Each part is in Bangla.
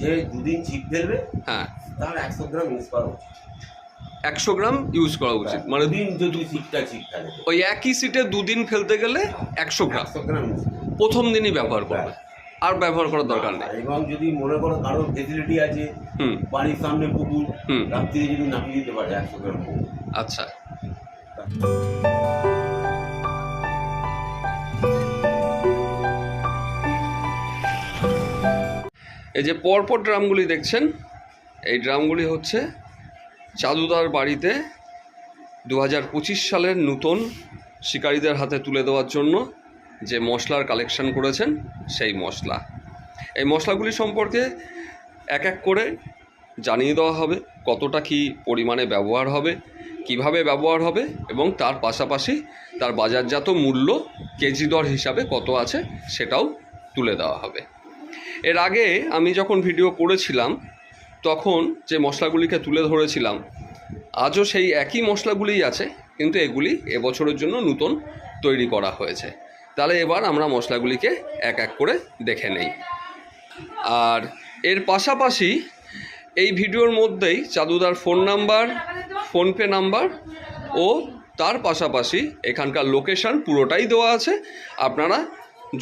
যে দুদিন ছিপ ফেলবে হ্যাঁ। তার একশো গ্রাম ইউজ করা উচিত। একশো গ্রাম ইউজ করা উচিত মানে দিন যদি ছিপটা ছিপ ফেলে। ওই একই সিটে দুদিন ফেলতে গেলে একশো গ্রাম। একশো গ্রাম প্রথম দিনই ব্যবহার করবে। আর ব্যবহার করার দরকার নেই। এবং যদি মনে করো কারোর ফেসিলিটি আছে হুম। বাড়ির সামনে পুকুর হুম। রাত্রিরে যদি নামিয়ে দিতে পারে একশো গ্রাম। আচ্ছা। এই যে পরপর ড্রামগুলি দেখছেন, এই ড্রামগুলি হচ্ছে চাদুদার বাড়িতে দু হাজার পঁচিশ সালের নতুন শিকারীদের হাতে তুলে দেওয়ার জন্য যে মশলার কালেকশন করেছেন, সেই মশলা। এই মশলাগুলি সম্পর্কে এক এক করে জানিয়ে দেওয়া হবে, কতটা কি পরিমাণে ব্যবহার হবে, কীভাবে ব্যবহার হবে এবং তার পাশাপাশি তার বাজারজাত মূল্য কেজি দর হিসাবে কত আছে সেটাও তুলে দেওয়া হবে। এর আগে আমি যখন ভিডিও করেছিলাম, তখন যে মশলাগুলিকে তুলে ধরেছিলাম, আজও সেই একই মশলাগুলিই আছে, কিন্তু এগুলি এবছরের জন্য নতুন তৈরি করা হয়েছে। তাহলে এবার আমরা মশলাগুলিকে এক এক করে দেখে নেই। আর এর পাশাপাশি এই ভিডিওর মধ্যেই চাদুদার ফোন নাম্বার, ফোনপে নাম্বার ও তার পাশাপাশি এখানকার লোকেশন পুরোটাই দেওয়া আছে। আপনারা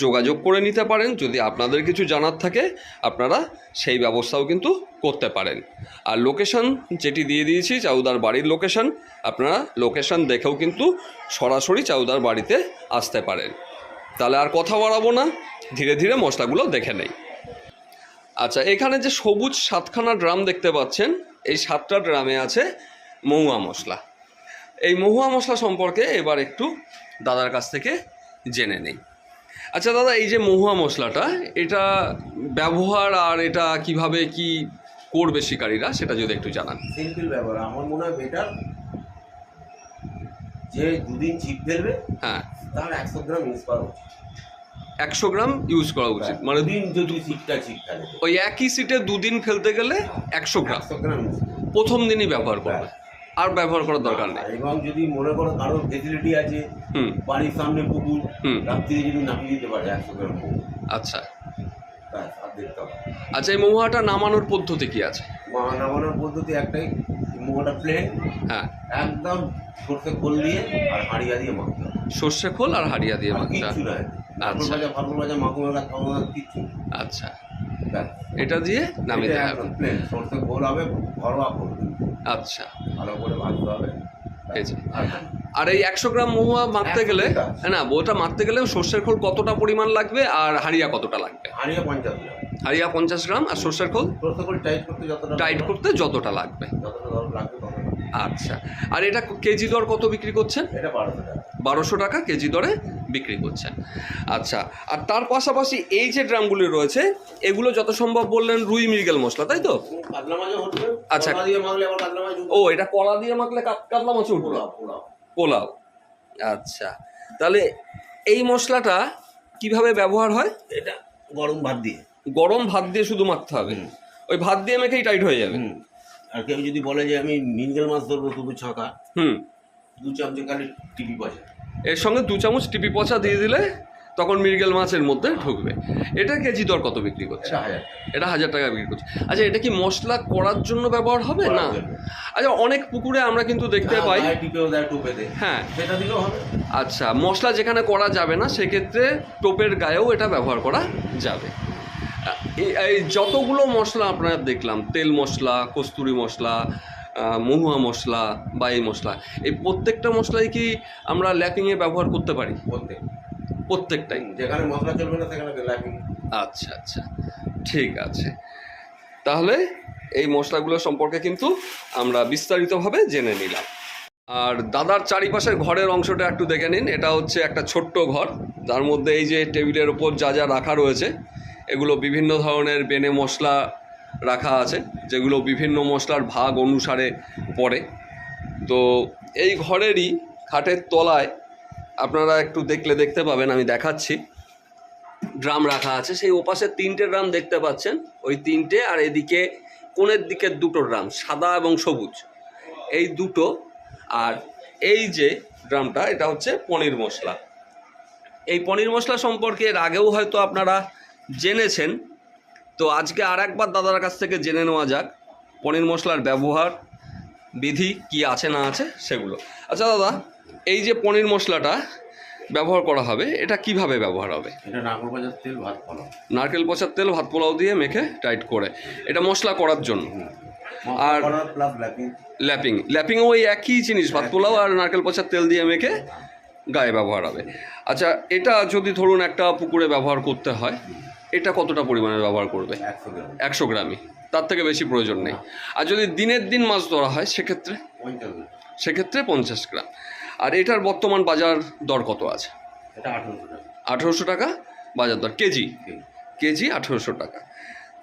যোগাযোগ করে নিতে পারেন। যদি আপনাদের কিছু জানার থাকে, আপনারা সেই ব্যবস্থাও কিন্তু করতে পারেন। আর লোকেশন যেটি দিয়ে দিয়েছি, চাউদার বাড়ির লোকেশন আপনারা লোকেশন দেখেও কিন্তু সরাসরি চাউদার বাড়িতে আসতে পারেন। তাহলে আর কথা বাড়াবো না, ধীরে ধীরে মশলাগুলো দেখে নেই। আচ্ছা এখানে যে সবুজ সাতখানা ড্রাম দেখতে পাচ্ছেন, এই সাতটা ড্রামে আছে মহুয়া মশলা। এই মহুয়া মশলা সম্পর্কে এবার একটু দাদার কাছ থেকে জেনে নেই। আচ্ছা দাদা এই যে মহুয়া মশলাটা এটা ব্যবহার আর এটা কীভাবে কি করবে শিকারীরা সেটা যদি একটু জানান। সিম্পল ব্যাপার আমার মনে হয় বেটার যে দুদিন ছিপ ফেলবে হ্যাঁ। তার একশো গ্রাম ইউজ করা উচিত। একশো গ্রাম ইউজ করা উচিত মানে দিন যদি ছিপটা ছিপ ফেলে। ওই একই সিটে দুদিন ফেলতে গেলে একশো গ্রাম। একশো গ্রাম ইউজ প্রথম দিনই ব্যবহার করবে। আর ব্যবহার করার দরকার নেই। এবং যদি মনে করো কারোর ফেসিলিটি আছে বাড়ির সামনে পুকুর। রাত্রিরে যদি নামিয়ে দিতে পারে একশো গ্রাম আচ্ছা। আচ্ছা এই মহুয়াটা নামানোর পদ্ধতি কি আছে? নামানোর পদ্ধতি একটাই মোটা প্লেন হ্যাঁ। একদম সর্ষে খোল দিয়ে আর হাড়িয়া দিয়ে মাখতে সর্ষে খোল আর হাড়িয়া দিয়ে মাখতে আচ্ছা। ফালগুল ভাজা মাখু মাখা খাওয়া মাখা কিচ্ছু আচ্ছা। এটা দিয়ে নামিয়ে দেওয়া হবে। সর্ষে খোল হবে ঘরোয়া আচ্ছা। ভালো করে ভাজতে হবে। আর এই একশো গ্রাম মহুয়া মাখতে গেলে হ্যাঁ না ওটা মাখতে গেলে সর্ষের খোল কতটা পরিমাণ লাগবে আর হাড়িয়া কতটা লাগবে? হাড়িয়া পঞ্চাশ গ্রাম। হাড়িয়া পঞ্চাশ গ্রাম আর সর্ষের খোল টাইট করতে যতটা লাগবে। আচ্ছা। আর এটা কেজি দর কত বিক্রি করছেন? বারোশো টাকা কেজি দরে। বিক্রি করছেন। আচ্ছা আর তার পাশাপাশি এই যে ড্রামগুলি রয়েছে এগুলো যত সম্ভব বললেন রুই মৃগেল মশলা তাই তো? আচ্ছা। ও এটা কলা দিয়ে মাখলে কাত- কাতলা মাছ উঠবে? পোলাও আচ্ছা তাহলে এই মশলাটা কীভাবে ব্যবহার হয়? এটা গরম ভাত দিয়ে। গরম ভাত দিয়ে শুধু মাখতে হবে? ওই ভাত দিয়ে মেখেই টাইট হয়ে যাবে? আর কেউ যদি বলে যে আমি মিনগেল মাছ ধরবো শুধু ছাঁকা। হুম। দু চামচে খালি টিপি পয়সা এর সঙ্গে দু চামচ টিপি পচা দিয়ে দিলে তখন মৃগেল মাছের মধ্যে ঢুকবে। এটা কেজি দর কত বিক্রি করছে? এটা হাজার টাকা। বিক্রি করছে। আচ্ছা এটা কি মশলা করার জন্য ব্যবহার হবে না? আচ্ছা অনেক পুকুরে আমরা কিন্তু দেখতে পাই। হ্যাঁ। দিলেও হবে। আচ্ছা মশলা যেখানে করা যাবে না সেক্ষেত্রে টোপের গায়েও এটা ব্যবহার করা যাবে। এই- যতগুলো মশলা আপনারা দেখলাম তেল মশলা কস্তুরি মশলা মহুয়া মশলা বা এই মশলা এই প্রত্যেকটা মশলাই কি আমরা ল্যাপিংয়ে ব্যবহার করতে পারি? প্রত্যেকটাই। যেখানে মশলা চলবে না সেখানে লাফিং আচ্ছা আচ্ছা ঠিক আছে। তাহলে এই মশলাগুলো সম্পর্কে কিন্তু আমরা বিস্তারিতভাবে জেনে নিলাম। আর দাদার চারিপাশের ঘরের অংশটা একটু দেখে নিন। এটা হচ্ছে একটা ছোট্ট ঘর। যার মধ্যে এই যে টেবিলের ওপর যা যা রাখা রয়েছে এগুলো বিভিন্ন ধরনের বেনে মশলা রাখা আছে, যেগুলো বিভিন্ন মশলার ভাগ অনুসারে পড়ে। তো এই ঘরেরই খাটের তলায় আপনারা একটু দেখলে দেখতে পাবেন, আমি দেখাচ্ছি। ড্রাম রাখা আছে, সেই ওপাশে তিনটে ড্রাম দেখতে পাচ্ছেন। ওই তিনটে আর এদিকে কোণের দিকে দুটো ড্রাম, সাদা এবং সবুজ। এই দুটো আর এই যে ড্রামটা, এটা হচ্ছে পনির মশলা। এই পনির মশলা সম্পর্কে এর আগেও হয়তো আপনারা জেনেছেন তো আজকে আর একবার দাদার কাছ থেকে জেনে নেওয়া যাক পনির মশলার ব্যবহার বিধি কি আছে না আছে সেগুলো। আচ্ছা দাদা এই যে পনির মশলাটা ব্যবহার করা হবে এটা কীভাবে ব্যবহার হবে? এটা নাগর বাজার তেল ভাত ফলাও নারকেল পচার তেল ভাত পোলাও দিয়ে মেখে টাইট করে। এটা মশলা করার জন্য। আর- আর ল্যাপিং ল্যাপিং ওই একই জিনিস ভাত পোলাও আর নারকেল পচার তেল দিয়ে মেখে গায়ে ব্যবহার হবে। আচ্ছা এটা যদি ধরুন একটা পুকুরে ব্যবহার করতে হয় এটা কতটা পরিমাণে ব্যবহার করবে? একশো গ্রামই। তার থেকে বেশি প্রয়োজন নেই। আর যদি দিনের দিন মাছ ধরা হয় সেক্ষেত্রে? সেক্ষেত্রে পঞ্চাশ গ্রাম। আর এটার বর্তমান বাজার দর কত আছে? আঠেরোশো টাকা। বাজার দর। কেজি? কেজি। আঠেরোশো টাকা।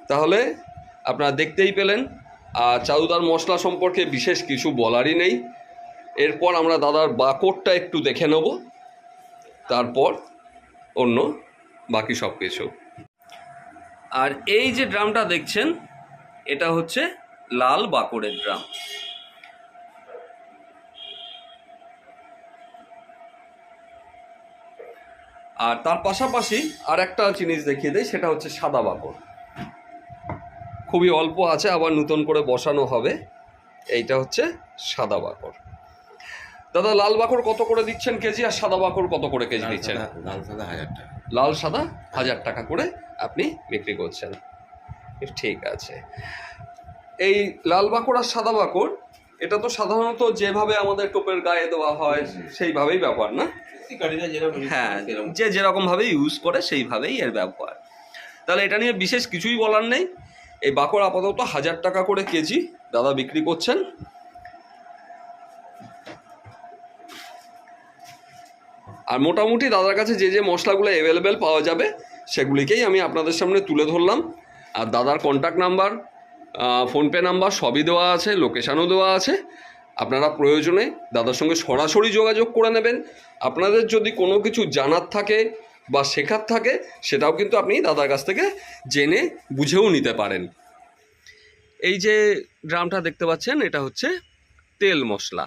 তাহলে আপনারা দেখতেই পেলেন আর চাউদার মশলা সম্পর্কে বিশেষ কিছু বলারই নেই। এরপর আমরা দাদার বাকরটা একটু দেখে নেব। তারপর অন্য বাকি সব কিছু আর এই যে ড্রামটা দেখছেন এটা হচ্ছে লাল বাকরের ড্রাম। আর তার পাশাপাশি আর একটা জিনিস দেখিয়ে দেয় সেটা হচ্ছে সাদা বাকর খুবই অল্প আছে আবার নতুন করে বসানো হবে। এইটা হচ্ছে সাদা বাকর দাদা লাল বাকর কত করে দিচ্ছেন কেজি আর সাদা বাকর কত করে কেজি দিচ্ছেন? লাল সাদা হাজার টাকা। লাল সাদা হাজার টাকা করে আপনি বিক্রি করছেন। ঠিক আছে। এই লাল বাকর আর সাদা বাকর এটা তো সাধারণত যেভাবে আমাদের টোপের গায়ে দেওয়া হয় সেইভাবেই ব্যবহার না? হ্যাঁ যে যেরকম ভাবে ইউজ করে সেইভাবেই এর ব্যবহার। তাহলে এটা নিয়ে বিশেষ কিছুই বলার নেই। এই বাকর আপাতত হাজার টাকা করে কেজি দাদা বিক্রি করছেন। আর মোটামুটি দাদার কাছে যে যে মশলাগুলো অ্যাভেলেবেল পাওয়া যাবে সেগুলিকেই আমি আপনাদের সামনে তুলে ধরলাম। আর দাদার কন্ট্যাক্ট নাম্বার ফোনপে নাম্বার সবই দেওয়া আছে লোকেশানও দেওয়া আছে। আপনারা প্রয়োজনে দাদার সঙ্গে সরাসরি যোগাযোগ করে নেবেন। আপনাদের যদি কোনো কিছু জানার থাকে বা শেখার থাকে, সেটাও কিন্তু আপনি দাদার কাছ থেকে জেনে বুঝেও নিতে পারেন। এই যে ড্রামটা দেখতে পাচ্ছেন, এটা হচ্ছে তেল মশলা।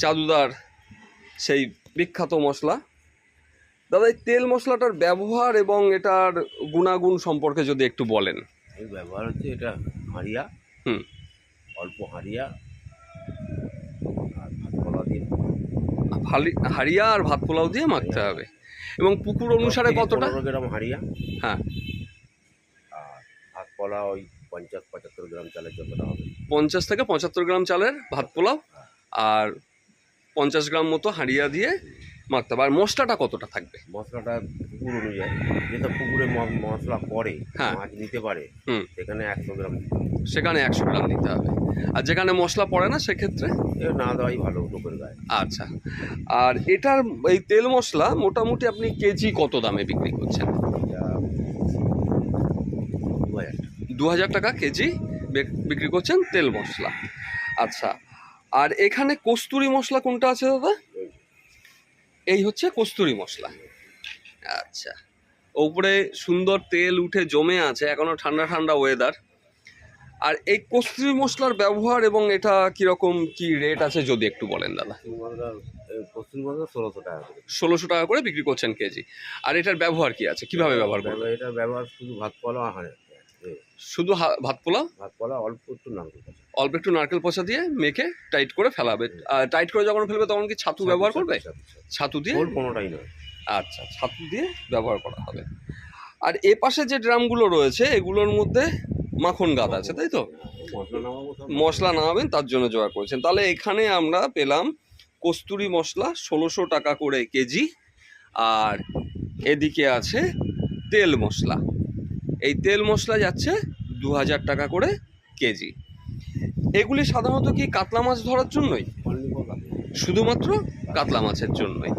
চাদুদার সেই বিখ্যাত মশলা। দাদা এই তেল মশলাটার ব্যবহার এবং এটার গুণাগুণ সম্পর্কে যদি একটু বলেন। এই ব্যবহার হচ্ছে এটা হাঁড়িয়া হুম। অল্প হাঁড়িয়া আর ভাত কলা দিয়ে হাড়িয়া আর ভাত পোলাও দিয়ে মাখতে হবে। এবং পুকুর অনুসারে কতটা? পনেরো গ্রাম হাঁড়িয়া। হ্যাঁ। আর ভাত কলা ওই পঞ্চাশ পঁচাত্তর গ্রাম চালের যতটা হবে। পঞ্চাশ থেকে পঁচাত্তর গ্রাম চালের ভাত পোলাও আর পঞ্চাশ গ্রাম মতো হাঁড়িয়া দিয়ে মাখতে হবে। আর মশলাটা কতটা থাকবে? মশলাটা পুকুর অনুযায়ী। যেটা পুকুরে মশলা পড়ে হ্যাঁ। মাছ নিতে পারে হুম। সেখানে একশো গ্রাম সেখানে একশো গ্রাম নিতে হবে। আর যেখানে মশলা পড়ে না সেক্ষেত্রে? না দেওয়াই ভালো টোপের গায়ে। আচ্ছা। আর এটার এই তেল মশলা মোটামুটি আপনি কেজি কত দামে বিক্রি করছেন। দু হাজার টাকা। কেজি বিক্রি করছেন তেল মশলা। আচ্ছা। আর এখানে কস্তুরি মশলা কোনটা আছে দাদা? এই হচ্ছে কস্তুরি মশলা। আচ্ছা। ওপরে সুন্দর তেল উঠে জমে আছে এখনও ঠান্ডা ঠান্ডা ওয়েদার আর এই কস্তুরি মশলার ব্যবহার এবং এটা কীরকম কি রেট আছে যদি একটু বলেন দাদা? ষোলোশো টাকা করে। ষোলোশো টাকা করে বিক্রি করছেন কেজি। আর এটার ব্যবহার কি আছে? কীভাবে ব্যবহার করবেন? এটার ব্যবহার শুধু ভাত হাঁড়ি। এ, শুধু ভাত পোলাও? ভাত কলা অল্প একটু নারকেল অল্প একটু নারকেল পচা দিয়ে মেখে টাইট করে ফেলাবে। আর টাইট করে যখন ফেলবে তখন কি ছাতু ব্যবহার করবে। ছাতু দিয়ে? কোনোটাই নয়। আচ্ছা ছাতু দিয়ে ব্যবহার করা হবে। আর এ পাশে যে ড্রামগুলো রয়েছে এগুলোর মধ্যে মাখন গাদ আছে তাই তো? মশলা নামাবেন তার জন্য জোগাড় করেছেন। তাহলে এখানে আমরা পেলাম কস্তুরি মশলা ষোলোশো টাকা করে কেজি। আর এদিকে আছে তেল মশলা। এই তেল মশলা যাচ্ছে দু হাজার টাকা করে কেজি। এগুলি সাধারণত কি কাতলা মাছ ধরার জন্যই। শুধুমাত্র কাতলা মাছের জন্যই।